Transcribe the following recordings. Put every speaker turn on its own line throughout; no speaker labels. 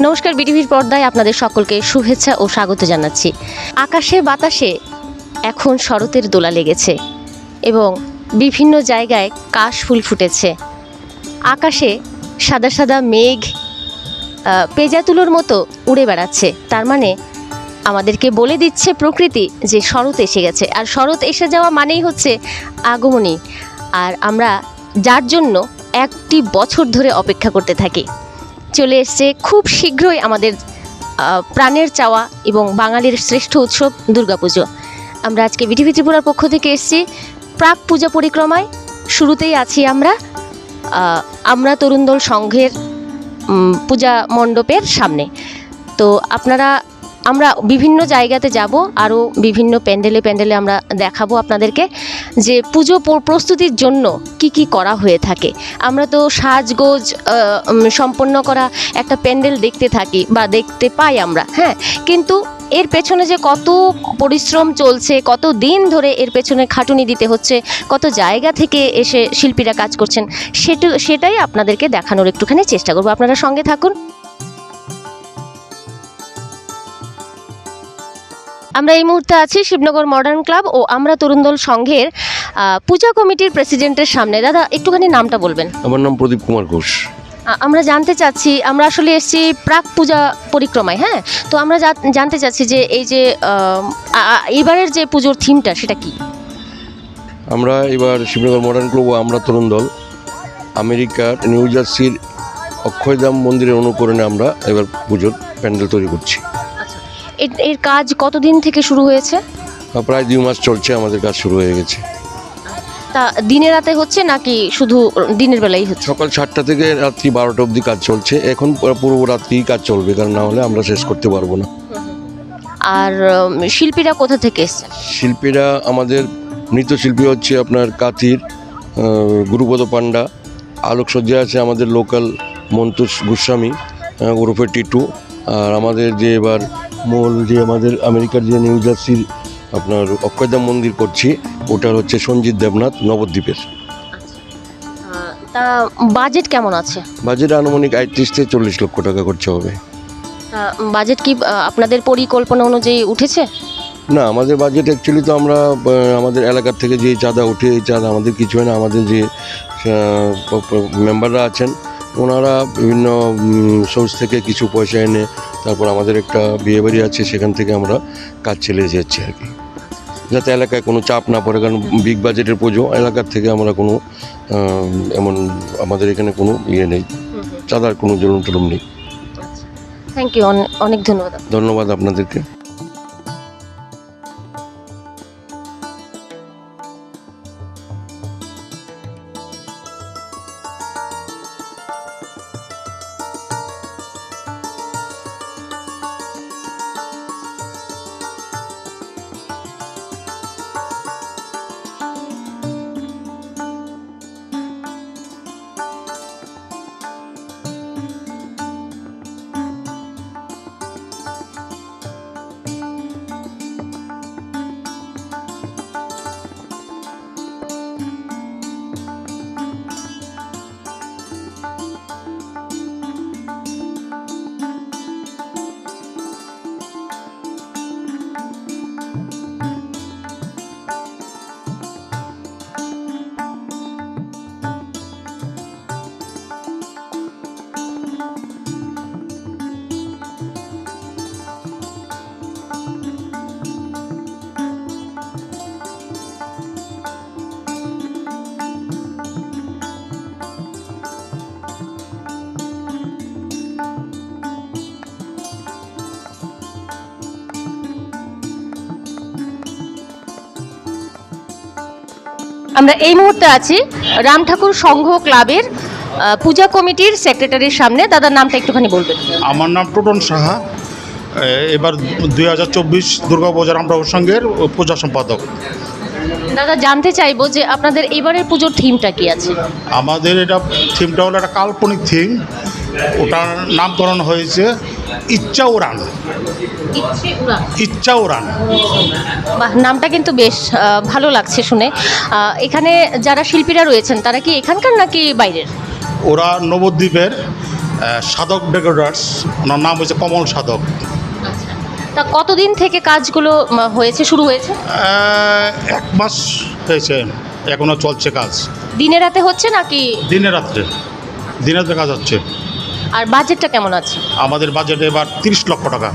নমস্কার বিটিভির পর্দায় আপনাদের সকলকে শুভেচ্ছা ও স্বাগত জানাচ্ছি। আকাশে বাতাসে এখন শরতের দোলা লেগেছে এবং বিভিন্ন জায়গায় কাশ ফুল ফুটেছে। আকাশে সাদা সাদা মেঘ আহ, পেঁজা তুলোর মতো উড়ে বেড়াচ্ছে। তার মানে আমাদেরকে বলে দিচ্ছে প্রকৃতি যে শরৎ এসে গেছে। আর শরৎ এসে যাওয়া মানেই হচ্ছে আগমনী। আর আমরা যার জন্য একটি বছর ধরে অপেক্ষা করতে থাকি। চলে এসছে খুব শীঘ্রই আমাদের প্রাণের চাওয়া এবং বাঙালির শ্রেষ্ঠ উৎসব দুর্গাপুজো। আমরা আজকে বিটিভি ত্রিপুরার পক্ষ থেকে এসেছি। প্রাক পূজা পরিক্রমায় শুরুতেই আছি আমরা। আমরা তরুণ দল সংঘের পূজা মণ্ডপের সামনে। তো আপনারা আমরা বিভিন্ন জায়গাতে যাব, আরও বিভিন্ন প্যান্ডেলে প্যান্ডেলে আমরা দেখাবো আপনাদেরকে যে পুজো প্রস্তুতির জন্য কি কি করা হয়ে থাকে। আমরা তো সাজগোজ সম্পন্ন করা একটা প্যান্ডেল দেখতে থাকি বা দেখতে পাই আমরা হ্যাঁ। কিন্তু এর পেছনে যে কত পরিশ্রম চলছে, কত দিন ধরে এর পেছনে খাটুনি দিতে হচ্ছে, কত জায়গা থেকে এসে শিল্পীরা কাজ করছেন, সেটা, সেটাই আপনাদেরকে দেখানোর একটুখানি চেষ্টা করব। আপনারা সঙ্গে থাকুন। আমরা এই মুহূর্তে আছি শিবনগর মডার্ন ক্লাব ও আমরা তরুণ দল সংঘের পূজা কমিটির প্রেসিডেন্টের সামনে। দাদা একটুখানি নামটা বলবেন।
আমার নাম প্রদীপ কুমার ঘোষ।
আমরা জানতে চাচ্ছি আমরা আসলে এসেছি প্রাক পূজা পরিক্রমায় হ্যাঁ? তো আমরা জানতে চাচ্ছি যে এই যে এবারের যে পুজোর থিমটা সেটা কি?
আমরা এবার শিবনগর মডার্ন ক্লাব ও আমরা তরুণ দল আমেরিকার নিউ জার্সির অক্ষয়ধাম মন্দিরের অনুকরণে আমরা এবার পুজোর প্যান্ডেল তৈরি করছি।
এর- কাজ কতদিন থেকে শুরু হয়েছে?
প্রায় দুই মাস চলছে আমাদের কাজ শুরু হয়ে গেছে।
তা দিনে রাতে হচ্ছে নাকি শুধু দিনের বেলাই হচ্ছে?
সকাল সাতটা থেকে রাত্রি বারোটা অবধি কাজ চলছে। এখন পুরো- রাত্রি কাজ চলবে কারণ না হলে আমরা শেষ করতে পারব না।
আর শিল্পীরা কোথা থেকে এসছে
শিল্পীরা আমাদের নৃত্যশিল্পী হচ্ছে আপনার কাতির গুরুপদ পান্ডা আলোকসজ্জা আছে আমাদের লোকাল মন্তুষ গোস্বামী ওরফে টিটু। আর আমাদের যে এবার মূল যে আমাদের আমেরিকার যে নিউ জার্সির আপনার অক্ষয়ধাম মন্দির করছি ওটার হচ্ছে সঞ্জিত দেবনাথ নবদ্বীপের।
তা বাজেট কেমন আছে?
বাজেট আনুমানিক আটত্রিশ থেকে চল্লিশ লক্ষ টাকা খরচা হবে।
বাজেট কি আপনাদের পরিকল্পনা অনুযায়ী উঠেছে?
না আমাদের বাজেট অ্যাকচুয়ালি তো আমরা আমাদের এলাকার থেকে যে চাঁদা উঠে এই চাঁদা আমাদের কিছু হয় না আমাদের যে মেম্বাররা আছেন ওনারা বিভিন্ন সোর্স থেকে কিছু পয়সা এনে তারপর আমাদের একটা বিয়েবাড়ি আছে সেখান থেকে আমরা কাজ চালিয়ে যাচ্ছি আর কি। যাতে এলাকায় কোনো চাপ না পড়ে কারণ বিগ বাজেটের পুজো এলাকার থেকে আমরা কোনো এমন আমাদের এখানে কোনো ইয়ে নেই। চাঁদার কোনো জলুম টলুম নেই
থ্যাংক ইউ অনেক ধন্যবাদ।
ধন্যবাদ আপনাদেরকে।
আমরা এই মুহূর্তে আছি রাম ঠাকুর সংঘ ক্লাবের পূজা কমিটির সেক্রেটারির সামনে। দাদার নামটা একটুখানি বলবেন।
আমার নাম টোটন সাহা। এবার দুই হাজার চব্বিশ দুর্গা পূজা রামপ্রভু সংঘের পূজা সম্পাদক।
দাদা জানতে চাইব যে আপনাদের এবারের পুজোর থিমটা কি আছে?
আমাদের এটা থিমটা হলো একটা কাল্পনিক থিম। ওটার নামকরণ হয়েছে ইচ্ছা উড়ান। ইচ্ছা উড়ান।
বাহ নামটা কিন্তু বেশ ভালো লাগছে শুনে। এখানে যারা শিল্পীরা রয়েছেন তারা কি এখানকার নাকি বাইরের?
ওরা নবদ্বীপের সাধক ডেকোরেটার্স। ওনার নাম হচ্ছে কমল সাধক।
তা কতদিন থেকে কাজগুলো হয়েছে শুরু হয়েছে?
এক মাস হয়েছে এখনও চলছে কাজ।
দিনে রাতে হচ্ছে নাকি?
দিনে রাত্রে। দিনে রাত্রে কাজ হচ্ছে।
আর বাজেটটা কেমন আছে?
আমাদের বাজেট এবার তিরিশ লক্ষ টাকা।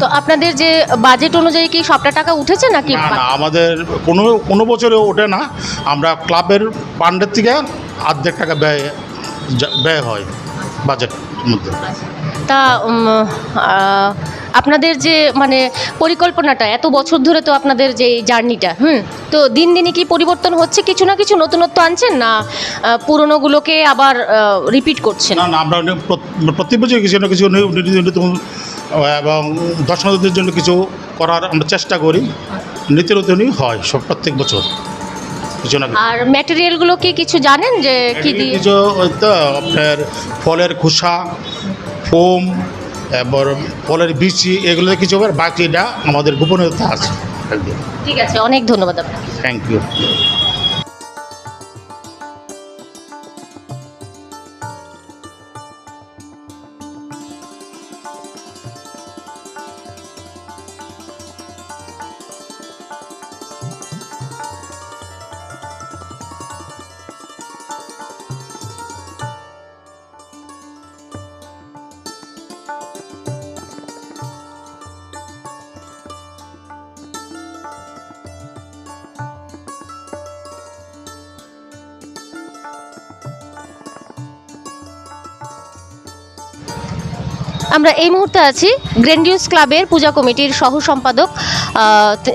তো আপনাদের যে বাজেট অনুযায়ী কি সবটা টাকা উঠেছে নাকি?
না না আমাদের কোনো কোনো বছরে ওঠে না। আমরা ক্লাবের পান্ডের থেকে অর্ধেক টাকা ব্যয় ব্যয় হয় বাজেট মধ্যে।
তা উম, আহ, আপনাদের যে মানে পরিকল্পনাটা এত বছর ধরে তো আপনাদের যে জার্নিটা হুম? তো দিন দিনই কি পরিবর্তন হচ্ছে? কিছু না কিছু নতুনত্ব আনছেন? না পুরনোগুলোকে আবার রিপিট করছেন?
না না আমরা অনেক প্রত- প্রতি বছর কিছু না কিছু নতুন, এবং দর্শনার্থীদের জন্য কিছু করার আমরা চেষ্টা করি। নীতি নতুনই হয় সব প্রত্যেক বছর।
আর ম্যাটেরিয়ালগুলো কি কিছু জানেন যে কি দিয়ে?
কিছু তো আপনার ফলের খোসা ফোম ফলের বিচি এগুলো কিছু আবার বাকিটা আমাদের গোপনীয়তা আছে।
ঠিক আছে অনেক ধন্যবাদ আপনাকে।
থ্যাংক ইউ
আমরা এই মুহূর্তে আছি গ্র্যান্ডিউস ক্লাবের পূজা কমিটির সহ সম্পাদক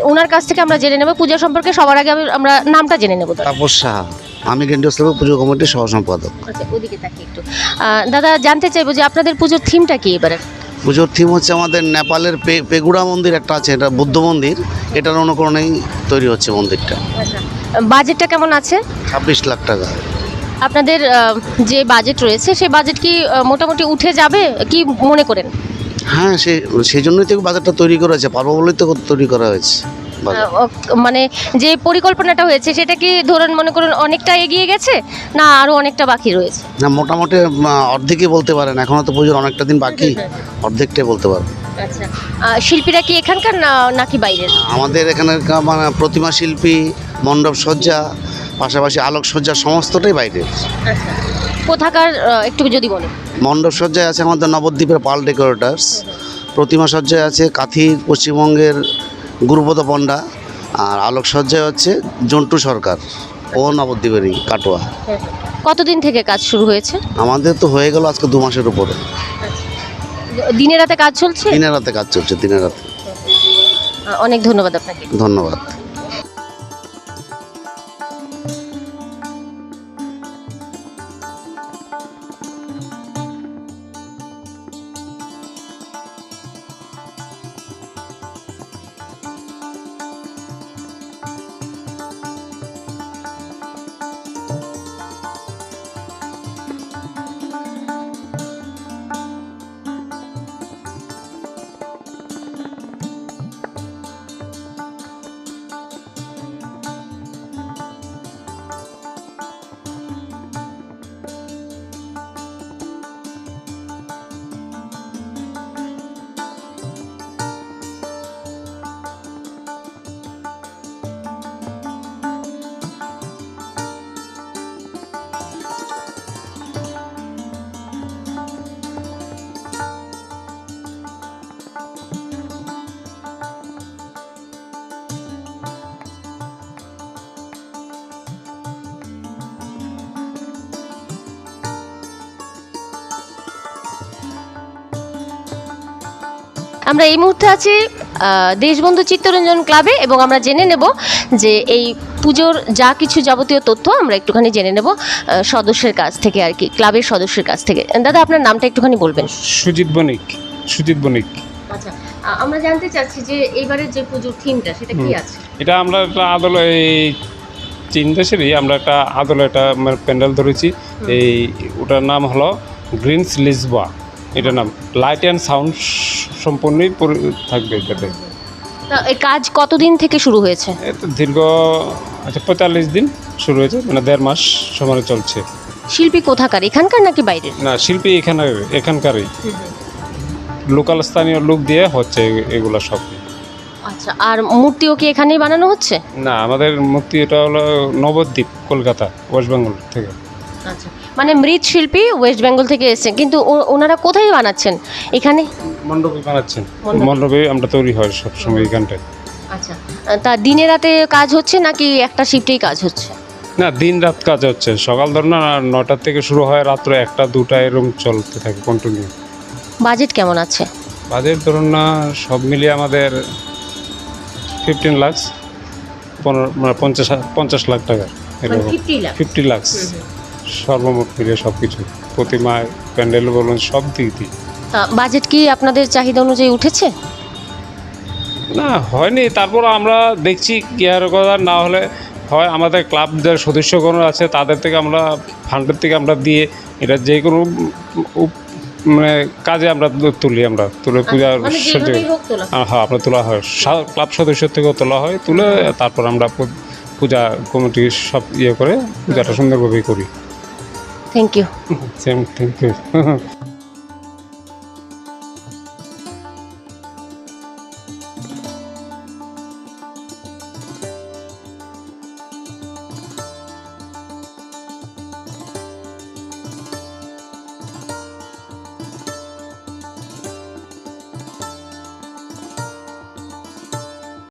ওনার কাছ থেকে আমরা জেনে নেব। পূজা সম্পর্কে সবার আগে আমি- আমরা নামটা জেনে নেব দাদা।
তাপস সাহা। আমি কেন্দ্রীয় স্থানীয় পুজো কমিটির সহ সম্পাদক।
আচ্ছা ওদিকে তাকিয়ে একটু। দাদা জানতে চাইব যে আপনাদের পুজোর থিমটা কি এবারে?
পুজোর থিম হচ্ছে আমাদের নেপালের পেগুড়া মন্দির একটা আছে এটা বুদ্ধ মন্দির। এটার অনুকরণেই তৈরি হচ্ছে মন্দিরটা।
বাজেটটা কেমন আছে?
ছাব্বিশ লাখ টাকা।
আপনাদের যে বাজেট রয়েছে সে বাজেট কি মোটামুটি উঠে যাবে? কি মনে করেন?
হ্যাঁ সে সেই জন্যই তো বাজারটা তৈরি করা হয়েছে পারব বলেই তো তৈরি করা হয়েছে
মানে যে পরিকল্পনাটা হয়েছে সেটা কি ধরুন মনে করুন অনেকটা এগিয়ে গেছে না আরও অনেকটা বাকি রয়েছে?
না মোটামুটি অর্ধেকই বলতে পারেন এখনও তো পুজোর অনেকটা দিন বাকি অর্ধেকটাই বলতে পারেন।
আচ্ছা শিল্পীরা কি এখানকার নাকি বাইরের?
আমাদের এখানের কা- মানে প্রতিমা শিল্পী মণ্ডপ সজ্জা পাশাপাশি আলোক সজ্জা সমস্তটাই
বাইরে কোথাকার একটু যদি বলেন।
মণ্ডপ সজ্জায় আছে আমাদের নবদ্বীপের পাল ডেকোরেটার্স। প্রতিমা সজ্জায় আছে কাথির পশ্চিমবঙ্গের গুরুপদ পণ্ডা। আর আলোক সজ্জায় হচ্ছে জন্টু সরকার ও নবদ্বীপেরই কাটোয়া।
কতদিন থেকে কাজ শুরু হয়েছে?
আমাদের তো হয়ে গেল আজকে দু মাসের উপরে।
দিনে রাতে কাজ চলছে?
দিনের রাতে কাজ চলছে দিনের রাতে।
অনেক ধন্যবাদ আপনাকে।
ধন্যবাদ।
আমরা এই মুহূর্তে আছি দেশবন্ধু চিত্তরঞ্জন ক্লাবে এবং আমরা জেনে নেব যে এই পুজোর যা কিছু যাবতীয় তথ্য আমরা একটুখানি জেনে নেব সদস্যের কাছ থেকে আর কি ক্লাবের সদস্যের কাছ থেকে। দাদা আপনার নামটা একটুখানি বলবেন।
সুজিত বণিক সুজিত বণিক।
আচ্ছা আমরা জানতে চাচ্ছি যে এবারের যে পুজোর থিমটা সেটা কি আছে?
এটা আমরা একটা আদল এই চীন দেশেরই আমরা একটা আদলে একটা মানে প্যান্ডেল ধরেছি। এই ওটার নাম হলো গ্রিনস লিসবা। এটার নাম লাইট অ্যান্ড সাউন্ড সম্পূর্ণই থাকবে এটাতে।
তা এই কাজ কতদিন থেকে শুরু হয়েছে?
এত দীর্ঘ আচ্ছা পঁয়তাল্লিশ দিন শুরু হয়েছে মানে দেড় মাস সময় চলছে।
শিল্পী কোথাকার এখানকার নাকি বাইরের?
না শিল্পী এখানে এখানকারই। লোকাল স্থানীয় লোক দিয়ে হচ্ছে এগুলা সব।
আচ্ছা আর মূর্তিও কি এখানেই বানানো হচ্ছে?
না আমাদের মূর্তি এটা হলো নবদ্বীপ কলকাতা ওয়েস্ট বেঙ্গল থেকে।
আচ্ছা মানে মৃৎশিল্পী ওয়েস্ট বেঙ্গল থেকে এসেছেন। কিন্তু ও- ওনারা কোথায় বানাচ্ছেন? এখানে?
মণ্ডপে বানাচ্ছেন।
মণ্ডপে।
আমরা তৈরি হয় সব সবসময় এখানটায়
আচ্ছা। তা দিনে রাতে কাজ হচ্ছে নাকি একটা শিফটেই কাজ হচ্ছে?
না দিন রাত কাজ হচ্ছে। সকাল ধরুন না নটার থেকে শুরু হয় রাত্র একটা দুটা এরকম চলতে থাকে কন্টিনিউ
বাজেট কেমন আছে?
বাজেট ধরুন না সব মিলিয়ে আমাদের ফিফটিন লাখস পনেরো মানে পঞ্চাশ পঞ্চাশ লাখ টাকা। এরকম ফিফটি লাখস সর্বমোট মিলিয়ে সব কিছু প্রতিমায় প্যান্ডেল বলুন সব দিক দিয়ে
বাজেট কি আপনাদের চাহিদা অনুযায়ী উঠেছে?
না হয়নি। তারপর আমরা দেখছি কি আর কথা না হলে হয় আমাদের ক্লাবদের সদস্যগণ আছে তাদের থেকে আমরা ফান্ডের থেকে আমরা দিয়ে এটা যে কোনো মানে কাজে আমরা তুলি আমরা। তুলে পূজা
মানে
হ্যাঁ আমরা তোলা হয়। ক্লাব সদস্য থেকেও তোলা হয় তুলে তারপর আমরা পূজা কমিটি সব ইয়ে করে পূজাটা সুন্দরভাবেই করি।
Thank you
same thank you